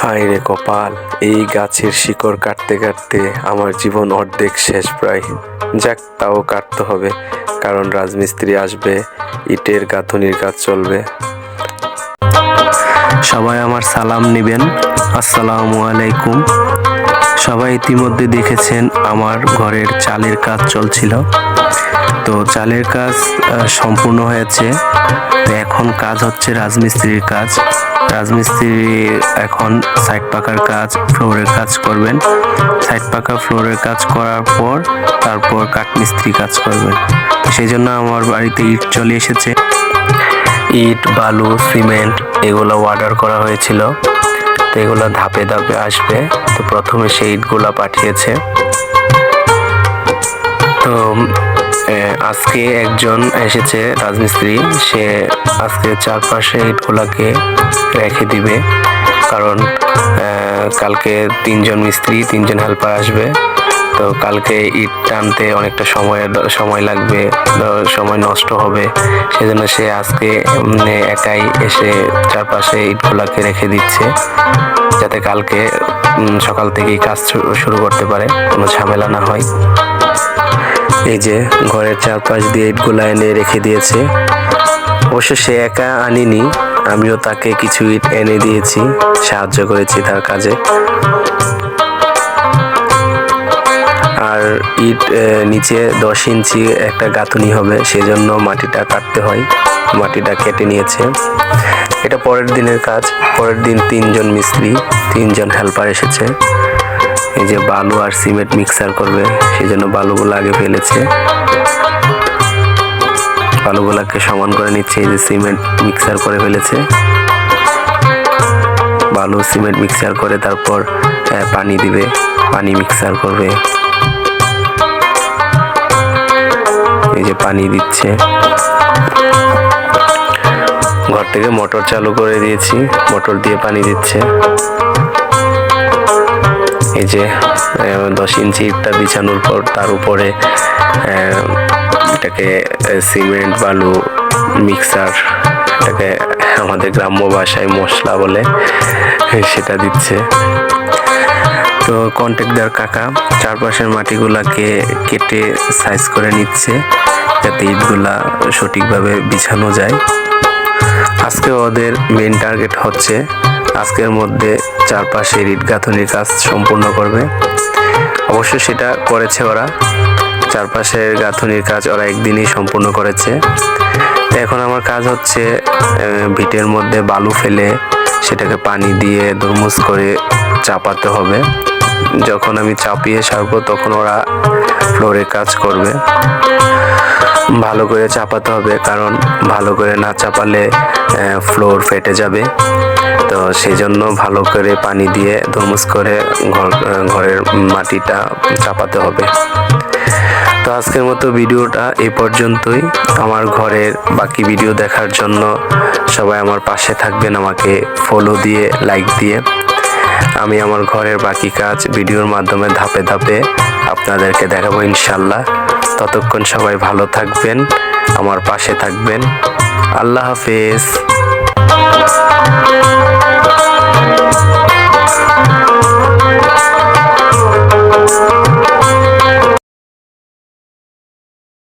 হায় রে কপাল, এই গাছের শিকড় কাটতে কাটতে আমার জীবন অর্ধেক শেষ প্রায়। যাক, তাও কাটতে হবে, কারণ রাজমিস্ত্রি আসবে, ইটের গাঁথনির কাজ চলবে। সবাই আমার সালাম নেবেন, আসসালামু আলাইকুম। সবাই ইতিমধ্যে দেখেছেন আমার ঘরের চালের কাজ চলছিল। তো চালের কাজ সম্পূর্ণ হয়েছে। তো এখন কাজ হচ্ছে রাজমিস্ত্রির কাজ। রাজমিস্ত্রি এখন সাইড পাকার কাজ ফ্লোরের কাজ করবেন। সাইড পাকা ফ্লোরের কাজ করার পর তারপর কাঠমিস্ত্রি কাজ করবেন। সেই জন্য আমার বাড়িতে ইট চলে এসেছে। ইট, বালু, সিমেন্ট এগুলো অর্ডার করা হয়েছিল। তো এগুলো ধাপে ধাপে আসবে। তো প্রথমে সেই ইটগুলো পাঠিয়েছে। তো আজকে একজন এসেছে রাজমিস্ত্রি। সে আজকে চারপাশে ইটগুলাকে রেখে দিবে। কারণ কালকে তিনজন মিস্ত্রি, তিনজন হেল্পার আসবে। তো কালকে ইট টানতে অনেকটা সময় সময় লাগবে সময় নষ্ট হবে। সেজন্য সে আজকে একাই এসে চারপাশে ইটগুলাকে রেখে দিচ্ছে। যাতে কালকে সকাল থেকেই কাজ শুরু করতে পারে। কোনো ঝামেলা না হয়। এই যে ঘরের চারপাশ দিয়ে ইটগুলা এনে রেখে দিয়েছে। অবশ্য সে একা আনিনি, আমিও তাকে কিছু ইট এনে দিয়েছি, সাহায্য করেছি তার কাজে। আর ইট নিচে দশ ইঞ্চি একটা গাঁথুনি হবে, সেজন্য মাটিটা কাটতে হয়, মাটিটা কেটে নিয়েছে। এটা পরের দিনের কাজ, পরের দিন তিনজন মিস্ত্রি, তিনজন হেল্পার এসেছে। এই যে বালু আর সিমেন্ট মিক্সার করবে, সেই জন্য বালুগুলো আগে ফেলেছে। বালুগুলাকে সমান করে নিচ্ছে, এই যে সিমেন্ট মিক্সার করে ফেলেছে। বালু, সিমেন্ট মিক্সার করে তারপর পানি দিবে, পানি মিক্সার করবে। এই যে পানি দিচ্ছে। ঘর থেকে মোটর চালু করে দিয়েছি, মোটর দিয়ে পানি দিচ্ছে। এই যে দশ ইঞ্চি ইটটা বিছানোর পর তার উপরে এটাকে সিমেন্ট, বালু, মিক্সার, এটাকে আমাদের গ্রাম্য ভাষায় মশলা বলে সেটা দিচ্ছে। তো কন্ট্রাক্টর কাকা চারপাশের মাটিগুলাকে কেটে সাইজ করে নিচ্ছে, যাতে ইটগুলা সঠিকভাবে বিছানো যায়। আজকে ওদের মেন টার্গেট হচ্ছে আজকের মধ্যে চারপাশে ইট গাঁথনির কাজ সম্পূর্ণ করবে। অবশ্য সেটা করেছে ওরা। চারপাশের গাঁথনির কাজ ওরা একদিনই সম্পূর্ণ করেছে। এখন আমার কাজ হচ্ছে ভিটের মধ্যে বালু ফেলে সেটাকে পানি দিয়ে দুরমুজ করে চাপাতে হবে। যখন আমি চাপিয়ে সারবো তখন ওরা ফ্লোরে কাজ করবে। ভালো করে চাপাতে হবে কারণ ভালো করে না চাপালে ফ্লোর ফেটে যাবে। তো সেই জন্য ভালো করে পানি দিয়ে ধুমুস করে ঘর, ঘরের মাটিটা চাপাতে হবে। তো আজকের মতো ভিডিওটা এই পর্যন্তই। আমার ঘরের বাকি ভিডিও দেখার জন্য সবাই আমার পাশে থাকবেন, আমাকে ফলো দিয়ে লাইক দিয়ে। আমি আমার ঘরের বাকি কাজ ভিডিওর মাধ্যমে ধাপে ধাপে আপনাদেরকে দেখাবো ইনশাল্লাহ ততক্ষণ সবাই ভালো থাকবেন, আমার পাশে থাকবেন। আল্লাহ হাফেজ।